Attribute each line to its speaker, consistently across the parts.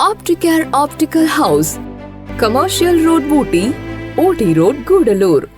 Speaker 1: Opticare optical house commercial road बूटी Ooty road Gudalur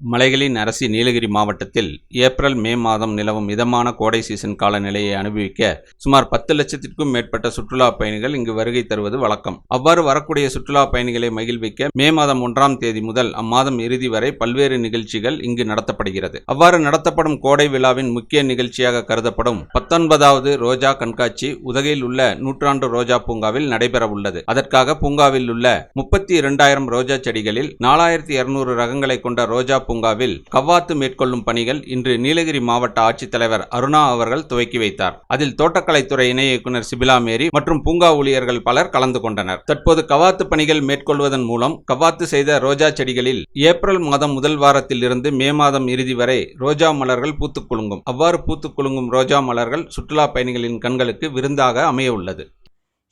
Speaker 2: மலைகளின் அரசி நீலகிரி மாவட்டத்தில் ஏப்ரல் மே மாதம் நிலவும் மிதமான கோடை சீசன் காலநிலையை அனுபவிக்க சுமார் பத்து லட்சத்திற்கும் மேற்பட்ட சுற்றுலா பயணிகள் இங்கு வருகை தருவது வழக்கம். அவ்வாறு வரக்கூடிய சுற்றுலா பயணிகளை மகிழ்விக்க மே மாதம் ஒன்றாம் தேதி முதல் அம்மாதம் இறுதி வரை பல்வேறு நிகழ்ச்சிகள் இங்கு நடத்தப்படுகிறது. அவ்வாறு நடத்தப்படும் கோடை விழாவின் முக்கிய நிகழ்ச்சியாக கருதப்படும் பத்தொன்பதாவது ரோஜா கண்காட்சி உதகையில் உள்ள நூற்றாண்டு ரோஜா பூங்காவில் நடைபெற உள்ளது. அதற்காக பூங்காவில் உள்ள முப்பத்தி இரண்டாயிரம் ரோஜா செடிகளில் நாலாயிரத்தி இருநூறு ரகங்களை கொண்ட ரோஜா பூங்காவில் கவ்வாத்து மேற்கொள்ளும் பணிகள் இன்று நீலகிரி மாவட்ட ஆட்சித்தலைவர் அருணா அவர்கள் துவக்கி வைத்தார். அதில் தோட்டக்கலைத்துறை இணை இயக்குநர் சிபிலா மேரி மற்றும் பூங்கா ஊழியர்கள் பலர் கலந்து கொண்டனர். தற்போது கவாத்து பணிகள் மேற்கொள்வதன் மூலம் கவாத்து செய்த ரோஜா செடிகளில் ஏப்ரல் மாதம் முதல் வாரத்தில் இருந்து மே மாதம் இறுதி வரை ரோஜா மலர்கள் பூத்துக் குலுங்கும். அவ்வாறு பூத்துக் குலுங்கும் ரோஜா மலர்கள் சுற்றுலா பயணிகளின் கண்களுக்கு விருந்தாக அமைய உள்ளது.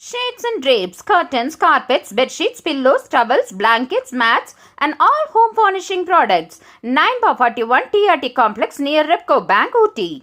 Speaker 3: Shades and drapes, curtains, carpets, bed sheets, pillows, towels, blankets, mats, and all home furnishing products. 9 by 41 TRT complex near Repco Bank, Ooty.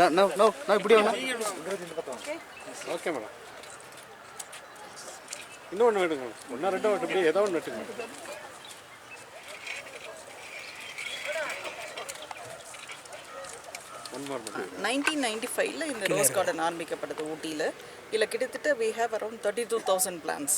Speaker 4: Sir no no no இப்படி வேணும்
Speaker 5: ஓகே மேடம். இன்னும் ஒன்று வேணுங்க ஒன்றா ரெண்டோ ஒன்று இப்படி ஏதோ ஒன்று வெட்டுங்க
Speaker 6: நைன்டீன் நைன்டி ஃபைவ்ல இந்த ரோஸ் கார்டன் ஆரம்பிக்கப்பட்டது ஊட்டியில். இதில் கிட்டத்தட்ட we have around thirty two thousand plants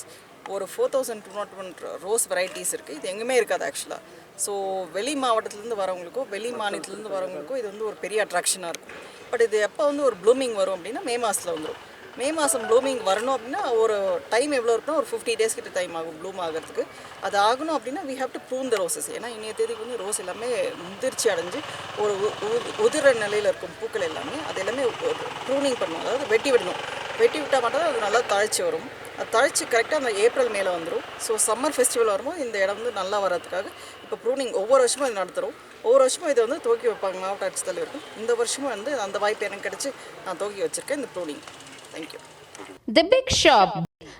Speaker 6: ஒரு four thousand two not one rose varieties இருக்குது இது எங்குமே இருக்காது ஆக்சுவலாக ஸோ வெளி மாவட்டத்துலேருந்து வரவங்களுக்கோ வெளி மாநிலத்துலேருந்து வரவங்களுக்கோ இது வந்து ஒரு பெரிய அட்ராக்ஷனாக இருக்கும். பட் இது எப்போ வந்து ஒரு ப்ளூமிங் வரும் அப்படின்னா மே மாதத்தில் வந்துடும் மே மாதம் ப்ளூமிங் வரணும் அப்படின்னா ஒரு டைம் எவ்வளோ இருக்குன்னா ஒரு ஃபிஃப்டி டேஸ் கிட்ட டைம் ஆகும் ப்ளூம் ஆகிறதுக்கு. அது ஆகணும் அப்படின்னா we have to prune the roses ஏன்னா இன்றைய தேதிக்கு வந்து ரோஸ் எல்லாமே முதிர்ச்சி அடைஞ்சு ஒரு உ- உதிர நிலையில் இருக்கும் பூக்கள் எல்லாமே அது எல்லாமே ப்ரூனிங் பண்ணணும் அதாவது வெட்டி விடணும். வெட்டி விட்டால் மட்டும் அது நல்லா தழைச்சி வரும். அது தழைச்சி கரெக்டாக அந்த ஏப்ரல் மேலே வந்துடும் ஸோ சம்மர் ஃபெஸ்டிவல் வரும்போது இந்த இடம் வந்து நல்லா வர்றதுக்காக இப்போ ப்ரூனிங் ஒவ்வொரு வருஷமும் இது நடத்துகிறோம் ஒவ்வொரு வருஷமும் இதை வந்து துவக்கி வைப்பாங்க மாவட்ட ஆட்சித்தலைவர்கள் இந்த வருஷமும் வந்து அந்த வாய்ப்பு எனக்கு கிடச்சி நான் துவக்கி வச்சுருக்கேன். இந்த pruning. Thank you
Speaker 3: the Big Shop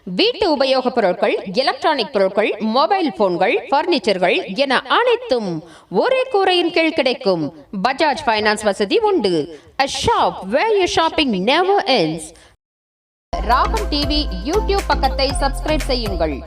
Speaker 3: வீட்டு உபயோகப் பொருட்கள் எலக்ட்ரானிக் பொருட்கள் மொபைல் போன்கள் பர்னிச்சர்கள் என அனைத்தும் ஒரே கூரையின் கீழ் கிடைக்கும். பஜாஜ் ஃபைனான்ஸ் வசதி உண்டு. A shop where your shopping never ends. Raagam TV YouTube பக்கத்தை சப்ஸ்கிரைப் செய்யுங்கள்.